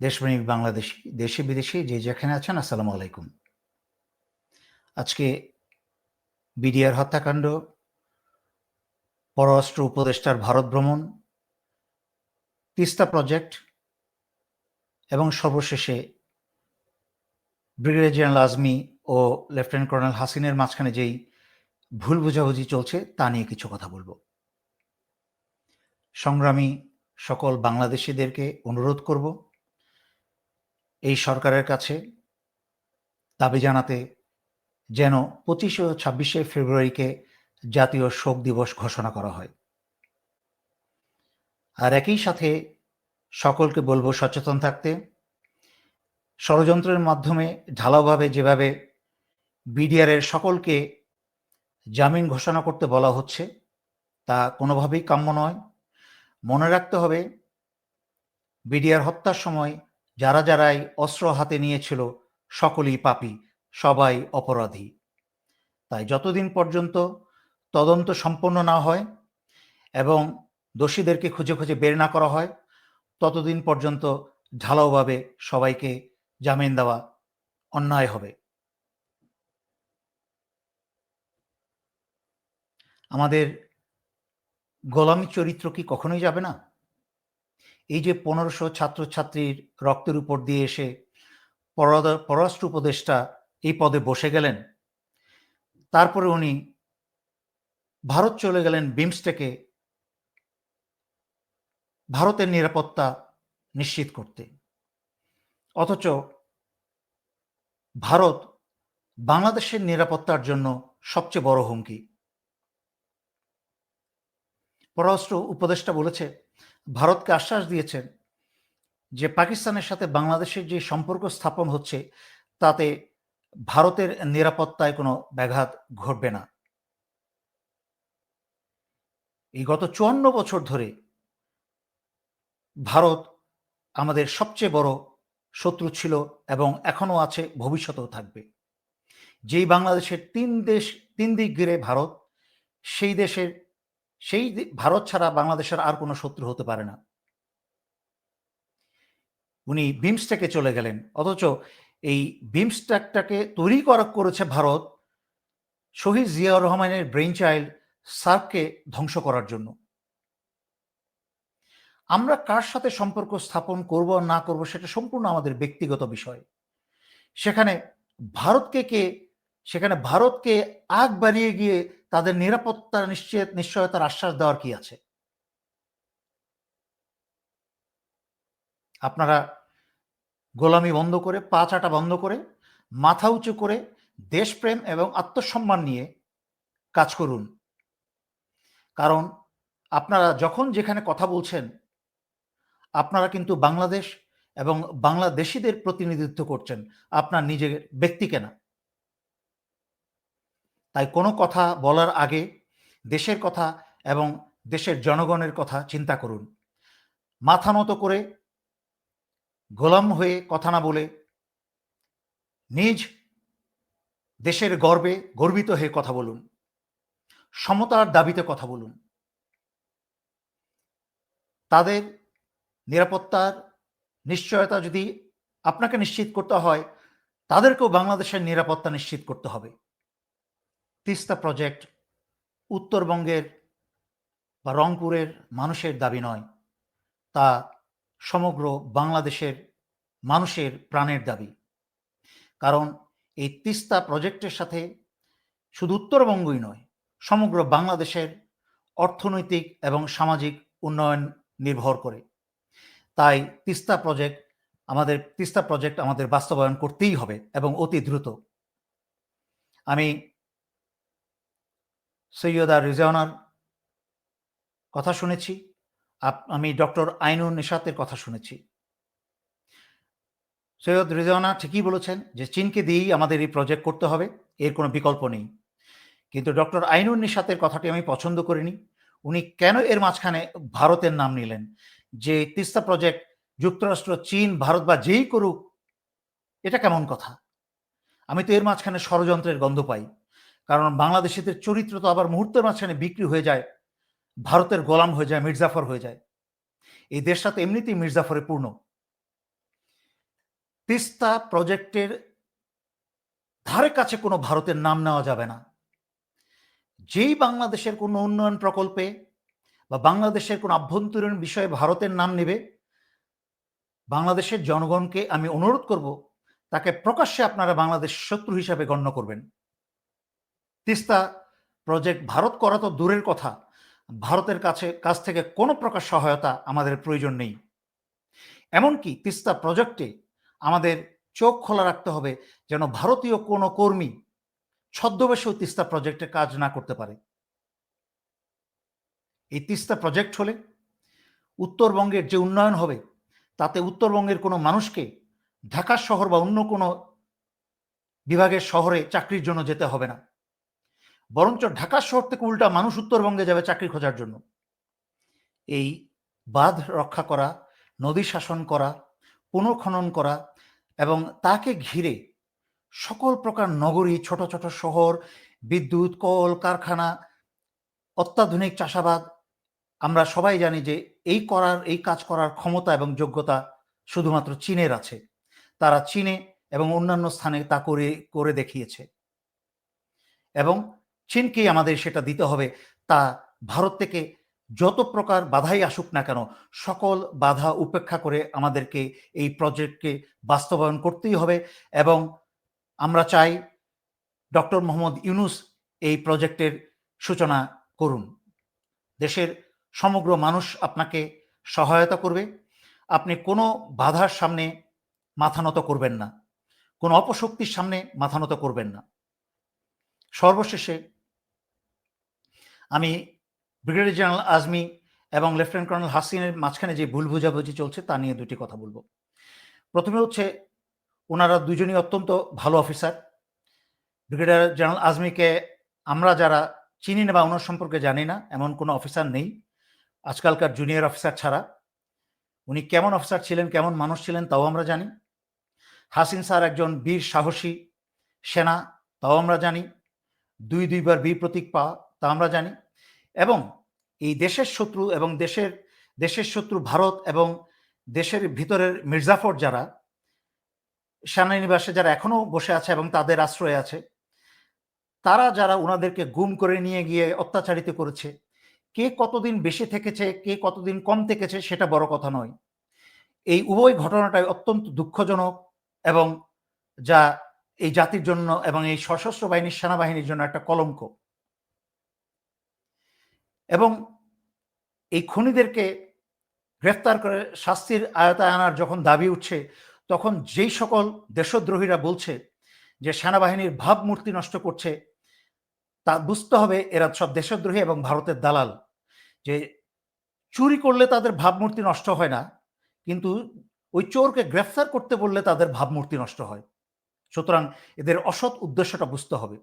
দেশপ্রেমিক বাংলাদেশি, দেশে বিদেশে যে যেখানে আছেন, আসসালামু আলাইকুম। আজকে বিডিআর হত্যাকাণ্ড, পররাষ্ট্র উপদেষ্টার ভারত ভ্রমণ, তিস্তা প্রজেক্ট এবং সর্বশেষে ব্রিগেডিয়ার জেনারেল আজমি ও লেফটেন্যান্ট কর্নেল হাসিনের মাঝখানে যেই ভুল বোঝাবুঝি চলছে, তা নিয়ে কিছু কথা বলব। সংগ্রামী সকল বাংলাদেশিদেরকে অনুরোধ করব এই সরকারের কাছে দাবি জানাতে যেন পঁচিশে ও ছাব্বিশে ফেব্রুয়ারিকে জাতীয় শোক দিবস ঘোষণা করা হয়। আর একই সাথে সকলকে বলব সচেতন থাকতে। ষড়যন্ত্রের মাধ্যমে ঢালাওভাবে যেভাবে বিডিআরের সকলকে জামিন ঘোষণা করতে বলা হচ্ছে, তা কোনোভাবেই কাম্য নয়। মনে রাখতে হবে, বিডিআর হত্যার সময় যারা যারাই অস্ত্র হাতে নিয়েছিল, সকলেই পাপি, সবাই অপরাধী। তাই যতদিন পর্যন্ত তদন্ত সম্পন্ন না হয় এবং দোষীদেরকে খুঁজে খুঁজে বের না করা হয়, ততদিন পর্যন্ত ঢালাওভাবে সবাইকে জামিন দেওয়া অন্যায় হবে। আমাদের গোলামী চরিত্র কি কখনোই যাবে না? এই যে পনেরোশো ছাত্রছাত্রীর রক্তের উপর দিয়ে এসে পররাষ্ট্র উপদেষ্টা এই পদে বসে গেলেন। তারপরে উনি ভারত চলে গেলেন বিমস্টেকে ভারতের নিরাপত্তা নিশ্চিত করতে। অথচ ভারত বাংলাদেশের নিরাপত্তার জন্য সবচেয়ে বড় হুমকি। পররাষ্ট্র উপদেষ্টা বলেছে ভারতকে আশ্বাস দিয়েছেন যে পাকিস্তানের সাথে বাংলাদেশের যে সম্পর্ক স্থাপন হচ্ছে, তাতে ভারতের নিরাপত্তায় কোনো ব্যাঘাত ঘটবে না। এই গত চুয়ান্ন বছর ধরে ভারত আমাদের সবচেয়ে বড় শত্রু ছিল এবং এখনও আছে, ভবিষ্যতেও থাকবে। যেই বাংলাদেশের তিন দেশ, তিন দিক ঘিরে ভারত, সেই দেশের সেই ভারত ছাড়া বাংলাদেশের আর কোনো শত্রু হতে পারে না। উনি বিমস্ট্যাকে চলে গেলেন। অথচ এই বিমস্ট্যাকটাকে তৈরি করা, করেছে ভারত শহীদ জিয়াউর রহমানের ব্রেইন চাইল্ড সার্ককে ধ্বংস করার জন্য। আমরা কার সাথে সম্পর্ক স্থাপন করব, না করব, সেটা সম্পূর্ণ আমাদের ব্যক্তিগত বিষয়। সেখানে ভারতকে কে, সেখানে ভারতকে আগ বাড়িয়ে গিয়ে তাদের নিরাপত্তা নিশ্চিত নিশ্চয়তার আশ্বাস দেওয়ার কি আছে? আপনারা গোলামি বন্ধ করে, পা চাটা বন্ধ করে, মাথা উঁচু করে দেশপ্রেম এবং আত্মসম্মান নিয়ে কাজ করুন। কারণ আপনারা যখন যেখানে কথা বলছেন, আপনারা কিন্তু বাংলাদেশ এবং বাংলাদেশিদের প্রতিনিধিত্ব করছেন, আপনার নিজের ব্যক্তিকে না। তাই কোনো কথা বলার আগে দেশের কথা এবং দেশের জনগণের কথা চিন্তা করুন। মাথা নত করে গোলাম হয়ে কথা না বলে নিজ দেশের গর্বে গর্বিত হয়ে কথা বলুন। সমতার দাবিতে কথা বলুন। তাদের নিরাপত্তার নিশ্চয়তা যদি আপনাকে নিশ্চিত করতে হয়, তাদেরকেও বাংলাদেশের নিরাপত্তা নিশ্চিত করতে হবে। তিস্তা প্রজেক্ট উত্তরবঙ্গের বা রংপুরের মানুষের দাবি নয়, তা সমগ্র বাংলাদেশের মানুষের প্রাণের দাবি। কারণ এই তিস্তা প্রজেক্টের সাথে শুধু উত্তরবঙ্গই নয়, সমগ্র বাংলাদেশের অর্থনৈতিক এবং সামাজিক উন্নয়ন নির্ভর করে। তাই তিস্তা প্রজেক্ট আমাদের, তিস্তা প্রজেক্ট আমাদের বাস্তবায়ন করতেই হবে এবং অতি দ্রুত। আমি সৈয়দা রিজানার কথা শুনেছি। আমি ডক্টর আইনুর নিশাতের কথা শুনেছি। সৈয়দ রিজানা ঠিকই বলেছেন যে চীনকে দিয়েই আমাদের এই প্রজেক্ট করতে হবে, এর কোনো বিকল্প নেই। কিন্তু ডক্টর আইনুর নিশাতের কথাটি আমি পছন্দ করিনি। উনি কেন এর মাঝখানে ভারতের নাম নিলেন? যে তিস্তা প্রজেক্ট যুক্তরাষ্ট্র, চীন, ভারত বা যেই করুক, এটা কেমন কথা? আমি তো এর মাঝখানে ষড়যন্ত্রের গন্ধ পাই। কারণ বাংলাদেশিদের চরিত্র তো আবার মুহূর্তের মাঝখানে বিক্রি হয়ে যায়, ভারতের গোলাম হয়ে যায়, মির্জাফর হয়ে যায়। এই দেশটা তো এমনিতেই মির্জাফরে পূর্ণ। তিস্তা প্রজেক্টের ধারে কাছে কোনো ভারতের নাম নেওয়া যাবে না। যেই বাংলাদেশের কোনো উন্নয়ন প্রকল্পে বা বাংলাদেশের কোনো আভ্যন্তরীণ বিষয়ে ভারতের নাম নেবে, বাংলাদেশের জনগণকে আমি অনুরোধ করব, তাকে প্রকাশ্যে আপনারা বাংলাদেশ শত্রু হিসাবে গণ্য করবেন। তিস্তা প্রজেক্ট ভারত করা তো দূরের কথা। ভারতের কাছে, কাছ থেকে কোনো প্রকার সহায়তা আমাদের প্রয়োজন নেই। এমনকি তিস্তা প্রজেক্টে আমাদের চোখ খোলা রাখতে হবে যেন ভারতীয় কোনো কর্মী ছদ্মবেশেও তিস্তা প্রজেক্টে কাজ না করতে পারে। এই তিস্তা প্রজেক্ট হলে উত্তরবঙ্গের যে উন্নয়ন হবে, তাতে উত্তরবঙ্গের কোনো মানুষকে ঢাকা শহর বা অন্য কোনো বিভাগের শহরে চাকরির জন্য যেতে হবে না। বরঞ্চ ঢাকা শহর থেকে উল্টা মানুষ উত্তরবঙ্গে যাবে চাকরি খোঁজার জন্য। এই বাঁধ রক্ষা করা, নদী শাসন করা, পুনঃখনন করা এবং তাকে ঘিরে সকল প্রকার নগরী, ছোট ছোট শহর, বিদ্যুৎ, কল, কারখানা, অত্যাধুনিক চাষাবাদ, আমরা সবাই জানি যে এই করার, এই কাজ করার ক্ষমতা এবং যোগ্যতা শুধুমাত্র চীনের আছে। তারা চীনে এবং অন্যান্য স্থানে তা করে করে দেখিয়েছে। এবং চীনকেই আমাদের সেটা দিতে হবে। তা ভারত থেকে যত প্রকার বাধাই আসুক না কেন, সকল বাধা উপেক্ষা করে আমাদেরকে এই প্রজেক্টকে বাস্তবায়ন করতেই হবে এবং আমরা চাই ডক্টর মোহাম্মদ ইউনুস এই প্রজেক্টের সূচনা করুন। দেশের সমগ্র মানুষ আপনাকে সহায়তা করবে। আপনি কোনো বাধার সামনে মাথা নত করবেন না। কোনো অপশক্তির সামনে মাথা নত করবেন না। সর্বশেষে আমি ব্রিগেডিয়ার জেনারেল আজমি এবং লেফটেন্যান্ট কর্নেল হাসিনের মাঝখানে যে ভুল বুঝাবুঝি চলছে, তা নিয়ে দুটি কথা বলব। প্রথমে হচ্ছে, ওনারা দুজনই অত্যন্ত ভালো অফিসার ব্রিগেডিয়ার জেনারেল আজমিকে আমরা যারা চিনি না বা ওনার সম্পর্কে জানি না, এমন কোনো অফিসার নেই, আজকালকার জুনিয়র অফিসার ছাড়া। উনি কেমন অফিসার ছিলেন, কেমন মানুষ ছিলেন, তাও আমরা জানি। হাসিন স্যার একজন বীর সাহসী সেনা, তাও আমরা জানি। দুই দুইবার বীর প্রতীক পাওয়া তা আমরা জানি। এবং এই দেশের শত্রু এবং দেশের দেশের শত্রু ভারত এবং দেশের ভিতরের মির্জাফর যারা সেনানিবাসে যারা এখনও বসে আছে এবং তাদের আশ্রয়ে আছে, তারা যারা ওনাদেরকে গুম করে নিয়ে গিয়ে অত্যাচারিত করেছে, কে কতদিন বেশি থেকেছে, কে কতদিন কম থেকেছে সেটা বড় কথা নয়। এই উভয় ঘটনাটাই অত্যন্ত দুঃখজনক এবং যা এই জাতির জন্য এবং এই সশস্ত্র বাহিনীর সেনাবাহিনীর জন্য একটা কলঙ্ক। এবং এই খুনিদেরকে গ্রেফতার করে শাস্তির আয়তায় আনার যখন দাবি উঠছে, তখন যেই সকল দেশদ্রোহীরা বলছে যে সেনাবাহিনীর ভাবমূর্তি নষ্ট করছে, তা বুঝতে হবে এরা সব দেশদ্রোহী এবং ভারতের দালাল। যে চুরি করলে তাদের ভাবমূর্তি নষ্ট হয় না, কিন্তু ওই চোরকে গ্রেফতার করতে বললে তাদের ভাবমূর্তি নষ্ট হয়। সুতরাং এদের অসৎ উদ্দেশ্যটা বুঝতে হবে।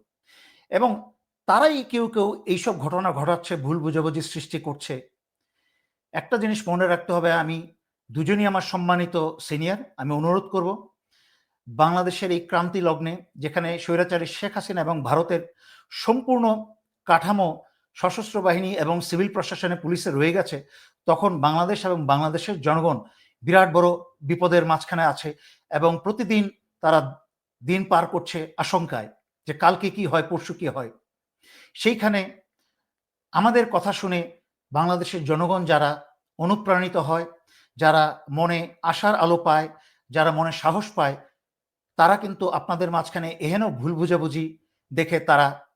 এবং তারাই কেউ কেউ এইসব ঘটনা ঘটাচ্ছে, ভুল বুঝাবুঝি সৃষ্টি করছে। একটা জিনিস মনে রাখতে হবে, আমি দুজনই আমার সম্মানিত সিনিয়র, আমি অনুরোধ করব, বাংলাদেশের এই ক্রান্তি লগ্নে, যেখানে স্বৈরাচারী শেখ হাসিনা এবং ভারতের সম্পূর্ণ কাঠামো, সশস্ত্র বাহিনী এবং সিভিল প্রশাসনে পুলিশে রয়ে গেছে, তখন বাংলাদেশ এবং বাংলাদেশের জনগণ বিরাট বড় বিপদের মাঝখানে আছে এবং প্রতিদিন তারা দিন পার করছে আশঙ্কায় যে কালকে কি হয়, পরশু কি হয়। সেইখানে আমাদের কথা শুনে বাংলাদেশের জনগণ যারা অনুপ্রাণিত হয়, যারা মনে আশার আলো পায়, যারা মনে সাহস পায়, তারা কিন্তু আপনাদের মাঝখানে এহেন ভুল বুঝাবুঝি দেখে তারা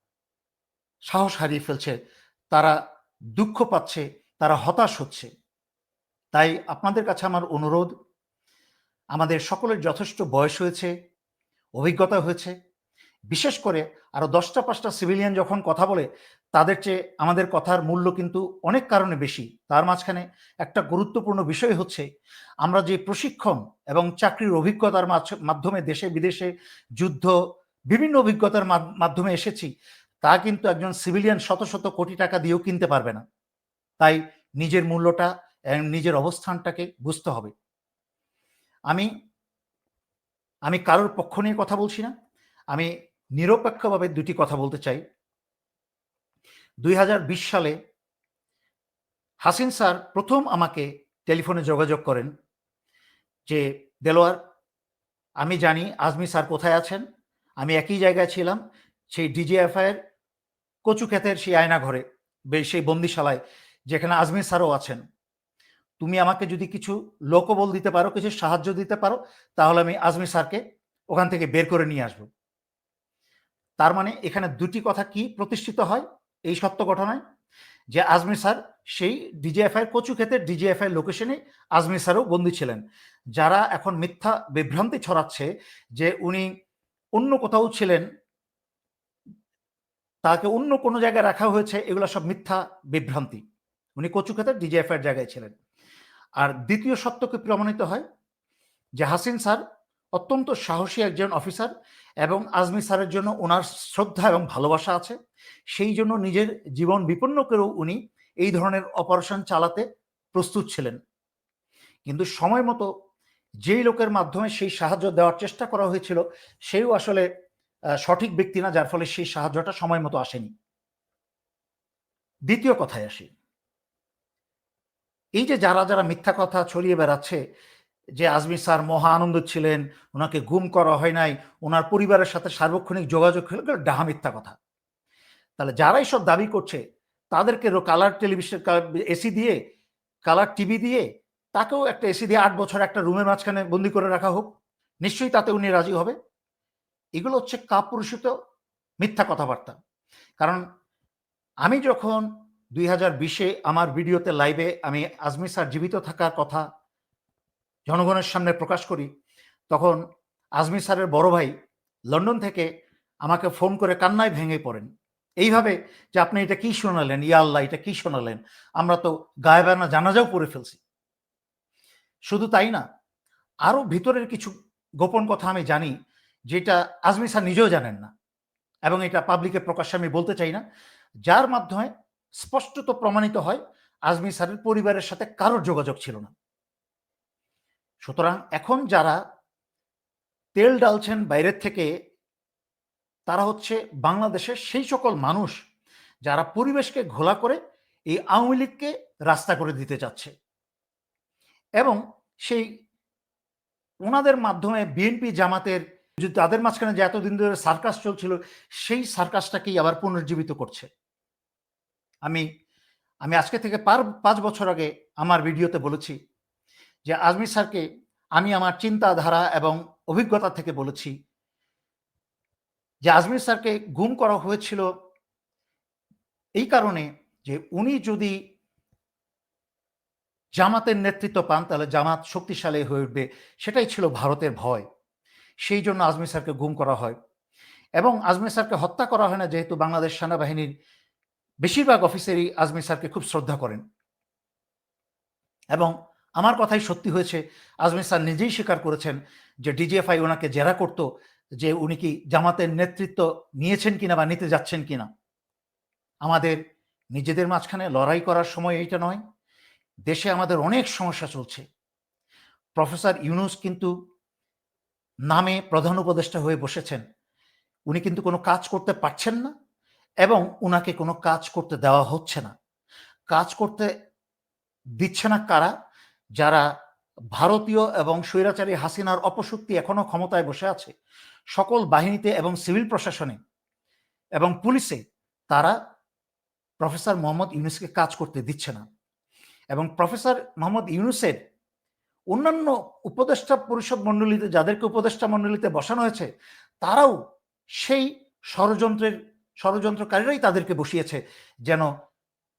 সাহস হারিয়ে ফেলছে, তারা দুঃখ পাচ্ছে, তারা হতাশ হচ্ছে। তাই আপনাদের কাছে আমার অনুরোধ, আমাদের সকলের যথেষ্ট বয়স হয়েছে, অভিজ্ঞতা হয়েছে বিশেষ করে আরও দশটা পাঁচটা সিভিলিয়ান যখন কথা বলে, তাদের চেয়ে আমাদের কথার মূল্য কিন্তু অনেক কারণে বেশি। তার মাঝখানে একটা গুরুত্বপূর্ণ বিষয় হচ্ছে, আমরা যে প্রশিক্ষণ এবং চাকরির অভিজ্ঞতার মাধ্যমে দেশে বিদেশে যুদ্ধ, বিভিন্ন অভিজ্ঞতার মাধ্যমে এসেছি, তা কিন্তু একজন সিভিলিয়ান শত শত কোটি টাকা দিয়েও কিনতে পারবে না। তাই নিজের মূল্যটা নিজের অবস্থানটাকে বুঝতে হবে। আমি আমি কারোর পক্ষ নিয়ে কথা বলছি না। আমি নিরপেক্ষভাবে দুটি কথা বলতে চাই। দুই হাজার বিশ সালে হাসিন স্যার প্রথম আমাকে টেলিফোনে যোগাযোগ করেন যে, দেলোয়ার, আমি জানি আজমি স্যার কোথায় আছেন। আমি একই জায়গায় ছিলাম, সেই ডিজিএফআইয়ের কচু ক্ষেতের সেই আয়না ঘরে সেই বন্দিশালায়, যেখানে আজমি স্যারও আছেন। তুমি আমাকে যদি কিছু লোকবল দিতে পারো, কিছু সাহায্য দিতে পারো, তাহলে আমি আজমি স্যারকে ওখান থেকে বের করে নিয়ে আসব। তার মানে এখানে দুটি কথা কি প্রতিষ্ঠিত হয় এই সত্য ঘটনায়? যে আজমি স্যার সেই ডিজিএফআই কচু ক্ষেতের ডিজিএফআই লোকেশনে আজমি স্যারও বন্দী ছিলেন। যারা এখন মিথ্যা বিভ্রান্তি ছড়াচ্ছে যে উনি অন্য কোথাও ছিলেন, তাকে অন্য কোনো জায়গায় রাখা হয়েছে, এগুলো সব মিথ্যা বিভ্রান্তি। উনি কচু ক্ষেতের ডিজিএফআই জায়গায় ছিলেন। আর দ্বিতীয় সত্যকে প্রমাণিত হয়? যে হাসিন স্যার অত্যন্ত সাহসী একজন অফিসার এবং আজমি স্যারের জন্য ওনার শ্রদ্ধা এবং ভালোবাসা আছে। সেই জন্য নিজের জীবন বিপন্ন করেও উনি এই ধরনের অপারেশন চালাতে প্রস্তুত ছিলেন। কিন্তু সময় মতো যেই লোকের মাধ্যমে সেই সাহায্য দেওয়ার চেষ্টা করা হয়েছিল, সেও আসলে সঠিক ব্যক্তি না, যার ফলে সেই সাহায্যটা সময় মতো আসেনি। দ্বিতীয় কথায় আসি। এই যে যারা যারা মিথ্যা কথা ছড়িয়ে বেড়াচ্ছে যে আজমি স্যার মহা আনন্দ ছিলেন, ওনাকে গুম করা হয় নাই, ওনার পরিবারের সাথে সার্বক্ষণিক যোগাযোগ ডাহা মিথ্যা কথা। তাহলে যারাই সব দাবি করছে, তাদেরকে কালার টেলিভিশন এসি দিয়ে কালার টিভি দিয়ে, তাকেও একটা এসি দিয়ে আট বছর একটা রুমের মাঝখানে বন্দি করে রাখা হোক। নিশ্চয়ই তাতে উনি রাজি হবে। এগুলো হচ্ছে কাপুরুষিত মিথ্যা কথাবার্তা। কারণ আমি যখন দুই হাজার বিশে আমার ভিডিওতে লাইভে আমি আজমি স্যার জীবিত থাকার কথা জনগণের সামনে প্রকাশ করি, তখন আজমি স্যারের বড় ভাই লন্ডন থেকে আমাকে ফোন করে কান্নায় ভেঙে পড়েন। এইভাবে যে আপনি এটা কি শোনালেন? ইয়া আল্লাহ, এটা কি শোনালেন? আমরা তো গায়েবানা জানাজাও পড়ে ফেলছি। শুধু তাই না, আরও ভিতরের কিছু গোপন কথা আমি জানি, যেটা আজমি স্যার নিজেও জানেন না এবং এটা পাবলিকে প্রকাশ্যে আমি বলতে চাই না, যার মাধ্যমে স্পষ্টত প্রমাণিত হয় আজমি স্যারের পরিবারের সাথে কারোর যোগাযোগ ছিল না। সুতরাং এখন যারা তেল ডালছেন বাইরের থেকে, তারা হচ্ছে বাংলাদেশের সেই সকল মানুষ যারা পরিবেশকে ঘোলা করে এই আওয়ামী লীগকে রাস্তা করে দিতে চাচ্ছে। এবং সেই ওনাদের মাধ্যমে বিএনপি জামাতের যে তাদের মাঝখানে যে এতদিন ধরে সার্কাস চলছিল, সেই সার্কাসটাকেই আবার পুনর্জীবিত করছে। আমি আমি আজকে থেকে পার, পাঁচ বছর আগে আমার ভিডিওতে বলেছি যে আজমি স্যারকে আমি আমার চিন্তাধারা এবং অভিজ্ঞতা থেকে বলেছি যে আজমির স্যারকে গুম করা হয়েছিল এই কারণে যে উনি যদি জামাতের নেতৃত্ব পান, তাহলে জামাত শক্তিশালী হয়ে উঠবে। সেটাই ছিল ভারতের ভয়। সেই জন্য আজমির স্যারকে গুম করা হয়। এবং আজমির স্যারকে হত্যা করা হয় না, যেহেতু বাংলাদেশ সেনাবাহিনীর বেশিরভাগ অফিসারই আজমির স্যারকে খুব শ্রদ্ধা করেন। এবং আমার কথাই সত্যি হয়েছে। আজমির স্যার নিজেই স্বীকার করেছেন যে ডিজিএফআই ওনাকে জেরা করত যে উনি কি জামাতের নেতৃত্ব নিয়েছেন কিনা বা নিতে যাচ্ছেন কিনা। আমাদের নিজেদের মাঝখানে লড়াই করার সময় এইটা নয়, দেশে আমাদের অনেক সমস্যা চলছে। প্রফেসর ইউনুস কিন্তু নামে প্রধান উপদেষ্টা হয়ে বসেছেন। উনি কিন্তু কোনো কাজ করতে পারছেন না এবং উনাকে কোনো কাজ করতে দেওয়া হচ্ছে না। কাজ করতে দিচ্ছে না কারা? যারা ভারতীয় এবং স্বৈরাচারী হাসিনার অপশক্তি এখনও ক্ষমতায় বসে আছে, সকল বাহিনীতে এবং সিভিল প্রশাসনে এবং পুলিশে তারা প্রফেসর মোহাম্মদ ইউনুসকে কাজ করতে দিচ্ছে না। এবং প্রফেসর মোহাম্মদ ইউনুসের অন্যান্য উপদেষ্টা পরিষদ মণ্ডলীতে, যাদেরকে উপদেষ্টা মণ্ডলীতে বসানো হয়েছে, তারাও সেই ষড়যন্ত্রের, ষড়যন্ত্রকারীরাই তাদেরকে বসিয়েছে যেন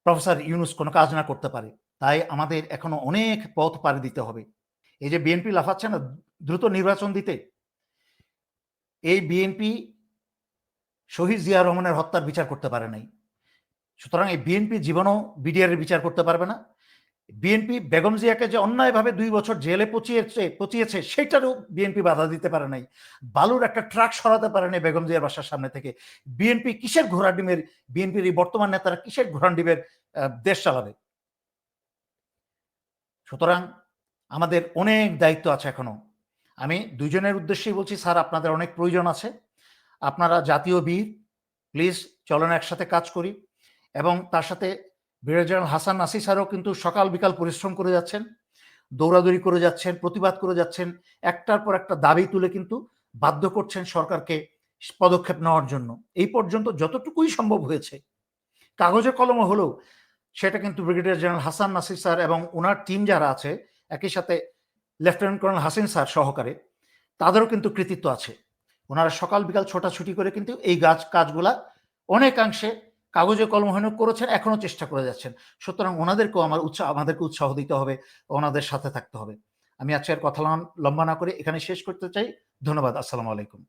প্রফেসর ইউনুস কোনো কাজ না করতে পারে। তাই আমাদের এখনও অনেক পথ পাড়ি দিতে হবে। এই যে বিএনপি লাফাচ্ছে না, দ্রুত নির্বাচন দিতে। এই বিএনপি শহীদ জিয়া রহমানের হত্যার বিচার করতে পারে নাই। সুতরাং এই বিএনপি জীবনও বিডিআর বিচার করতে পারবে না। বিএনপি বেগম জিয়াকে যে অন্যায়ভাবে দুই বছর জেলে পচিয়েছে পচিয়েছে, সেটারও বিএনপি বাধা দিতে পারে নাই। বালুর একটা ট্রাক সরাতে পারে নাই বেগম জিয়ার বাসার সামনে থেকে। বিএনপি কিসের ঘোড়া ডিমের, বিএনপির এই বর্তমান নেতারা কিসের ঘোড়া ডিমের দেশ চালাবে? সুতরাং আমাদের অনেক দায়িত্ব আছে এখনও। আমি দুজনের উদ্দেশ্যেই বলছি, স্যার, আপনাদের অনেক প্রয়োজন আছে। আপনারা জাতীয় বীর, প্লিজ চলেন একসাথে কাজ করি। এবং তার সাথে ব্রিগেডিয়ার হাসান নাসি স্যারও কিন্তু সকাল বিকাল পরিশ্রম করে যাচ্ছেন, দৌড়াদৌড়ি করে যাচ্ছেন, প্রতিবাদ করে যাচ্ছেন, একটার পর একটা দাবি তুলে কিন্তু বাধ্য করছেন সরকারকে পদক্ষেপ নেওয়ার জন্য। এই পর্যন্ত যতটুকুই সম্ভব হয়েছে। কাগজে কলমে হলেও সেটা কিন্তু brigadier general Hasan Nasir sir এবং ওনার টিম যারা আছে, একই সাথে লেফটেন্যান্ট কর্নেল হাসিন স্যার সহকারে, তাদেরও কিন্তু কৃতিত্ব আছে। ওনারা সকাল বিকাল ছোটাছুটি করে কিন্তু এই গাছ, কাজগুলা অনেকাংশে কাগজে কলমহীন করেছেন, এখনও চেষ্টা করে যাচ্ছেন। সুতরাং ওনাদেরকেও আমার উৎসাহ, আমাদেরকে উৎসাহ দিতে হবে, ওনাদের সাথে থাকতে হবে। আমি আজকে আর কথা লম্বা না করে এখানে শেষ করতে চাই। ধন্যবাদ, আসসালামু আলাইকুম।